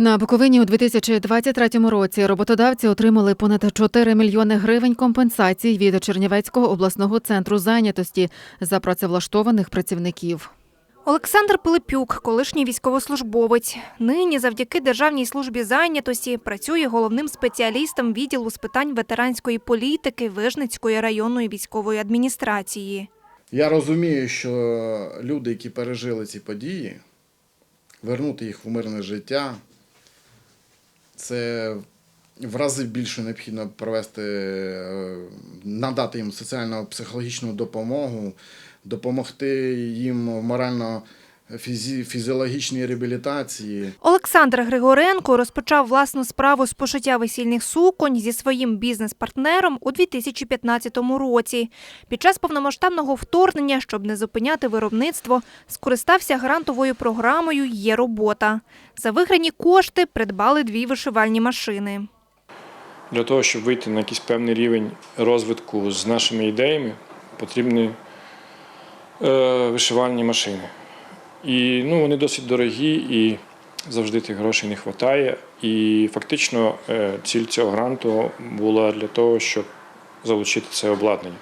На Буковині у 2023 році роботодавці отримали понад 4 мільйони гривень компенсацій від Чернівецького обласного центру зайнятості за працевлаштованих працівників. Олександр Пилипюк, колишній військовослужбовець. Нині завдяки Державній службі зайнятості працює головним спеціалістом відділу з питань ветеранської політики Вижницької районної військової адміністрації. Я розумію, що люди, які пережили ці події, вернути їх в мирне життя, це в рази більше необхідно провести, е, надати їм соціально-психологічну допомогу, допомогти їм в морально-фізіологічній реабілітації. Олександр Григоренко розпочав власну справу з пошиття весільних суконь зі своїм бізнес-партнером у 2015 році. Під час повномасштабного вторгнення, щоб не зупиняти виробництво, скористався грантовою програмою Є робота. За виграні кошти придбали дві вишивальні машини. Для того, щоб вийти на якийсь певний рівень розвитку з нашими ідеями, потрібні е, вишивальні машини. І ну, вони досить дорогі і завжди тих грошей не вистачає. І фактично е, ціль цього гранту була для того, щоб залучити це обладнання.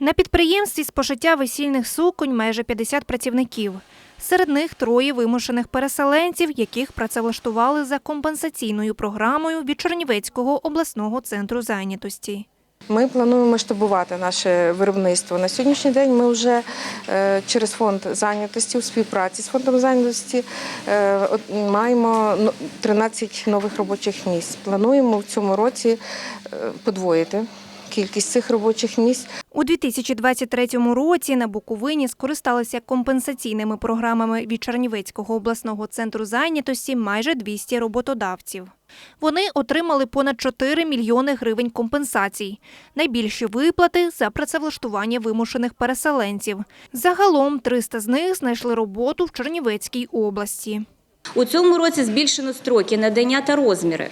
На підприємстві з пошиття весільних суконь майже 50 працівників. Серед них троє вимушених переселенців, яких працевлаштували за компенсаційною програмою від Чернівецького обласного центру зайнятості. Ми плануємо масштабувати наше виробництво. На сьогоднішній день ми вже е, через фонд зайнятості у співпраці з фондом зайнятості е, маємо ну, 13 нових робочих місць. Плануємо в цьому році е, подвоїти кількість цих робочих місць. У 2023 році на Буковині скористалися компенсаційними програмами від Чернівецького обласного центру зайнятості майже 200 роботодавців. Вони отримали понад 4 мільйони гривень компенсацій. Найбільші виплати за працевлаштування вимушених переселенців. Загалом 300 з них знайшли роботу в Чернівецькій області. У цьому році збільшено строки надання та розміри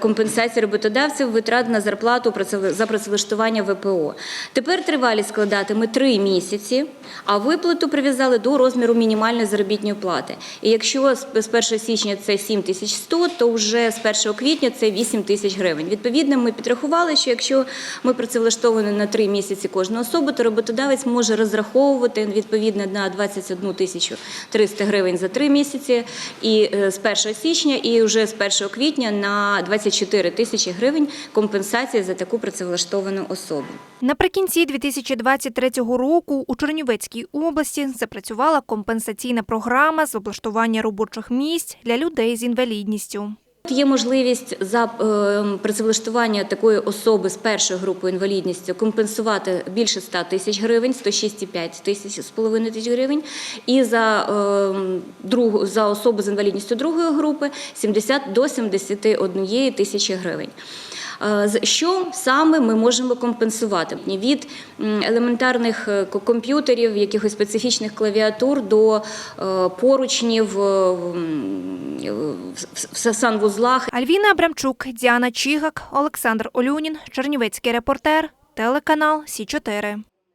компенсації роботодавців витрат на зарплату за працевлаштування ВПО. Тепер тривалість складатиме три місяці, а виплату прив'язали до розміру мінімальної заробітної плати. І якщо з з 1 січня це 7 тисяч 100, то вже з 1 квітня це 8 тисяч гривень. Відповідно, ми підрахували, що якщо ми працевлаштовані на три місяці кожну особу, то роботодавець може розраховувати відповідно на 21 тисячу 300 гривень за три місяці і е, з 1 січня, і вже з 1 квітня на 24 тисячі гривень компенсації за таку працевлаштовану особу. Наприкінці 2023 року у Чернівецькій області запрацювала компенсаційна програма з облаштування робочих місць для людей з інвалідністю. Є можливість за е, працевлаштування такої особи з першою групою інвалідністю компенсувати більше 100 тисяч гривень, 106,5 тисяч з половиною тисяч гривень, і за, е, другу, за особу з інвалідністю другої групи 70 до 71 тисячі гривень. Що саме ми можемо компенсувати? Від елементарних е, комп'ютерів, якихось специфічних клавіатур до е, поручнів е, в санвузлах. Альвіна Абрамчук, Діана Чігак, Олександр Олюнін, Чернівецький репортер, телеканал Сі 4